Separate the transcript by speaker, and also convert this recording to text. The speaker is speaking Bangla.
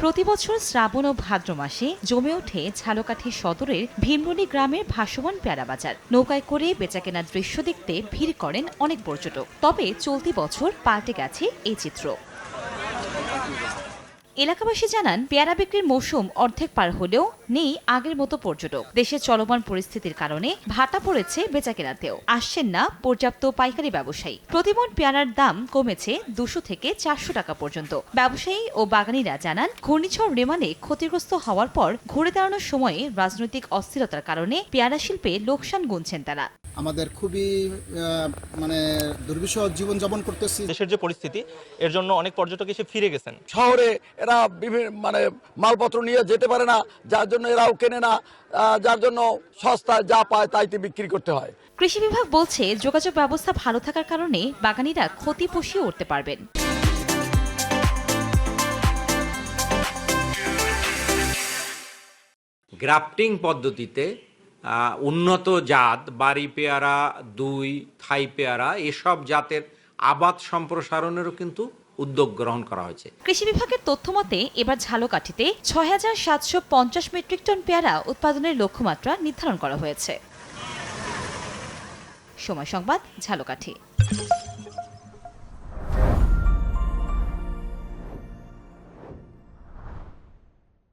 Speaker 1: প্রতি বছর শ্রাবণ ও ভাদ্র মাসে জমে ওঠে ঝালকাঠি সদরের ভীমরুলি গ্রামের ভাসমান পেয়ারা বাজার। নৌকায় করে বেচাকেনার দৃশ্য দেখতে ভিড় করেন অনেক পর্যটক। তবে চলতি বছর পাল্টে গেছে এই চিত্র। এলাকাবাসী জানান, পেয়ারা বিক্রির মৌসুম অর্ধেক পার হলেও নেই আগের মতো পর্যটক। দেশের চলমান পরিস্থিতির কারণে ভাটা পড়েছে বেচাকেনাতেও। আসছেন না পর্যাপ্ত পাইকারি ব্যবসায়ী। প্রতিমন পেয়ারার দাম কমেছে দুশো থেকে চারশো টাকা পর্যন্ত। ব্যবসায়ী ও বাগানীরা জানান, ঘূর্ণিঝড় রেমালে ক্ষতিগ্রস্ত হওয়ার পর ঘুরে দাঁড়ানোর সময়ে রাজনৈতিক অস্থিরতার কারণে পেয়ারা শিল্পে লোকসান গুনছেন তারা।
Speaker 2: আমাদের খুবই মানে দুর্বিষহ জীবনযাপন করতেছি।
Speaker 3: দেশের যে পরিস্থিতি এর জন্য অনেক পর্যটক এসে ফিরে গেছেন।
Speaker 4: শহরে এরা বিভিন্ন মানে মালপত্র নিয়ে যেতে পারে না যার জন্য এরাও কেনে না যার জন্য সস্তায় যা পায় তাইতে বিক্রি করতে হয়।
Speaker 1: কৃষি বিভাগ বলছে যোগাযোগ ব্যবস্থা ভালো থাকার কারণে বাগানীরা ক্ষতি পুষিয়ে উঠতে পারবেন।
Speaker 5: গ্রাফটিং পদ্ধতিতে উন্নত জাত, বাড়ি পেয়ারা, দুই, থাই পেয়ারা, এসব জাতের আবাদ সম্প্রসারণেরও কিন্তু উদ্যোগ গ্রহণ করা হয়েছে।
Speaker 1: কৃষি বিভাগের তথ্য মতে, এবার ঝালকাঠিতে ছয় হাজার সাতশো পঞ্চাশ মেট্রিক টন পেয়ারা উৎপাদনের লক্ষ্যমাত্রা নির্ধারণ করা হয়েছে। সময় সংবাদ, ঝালকাঠি।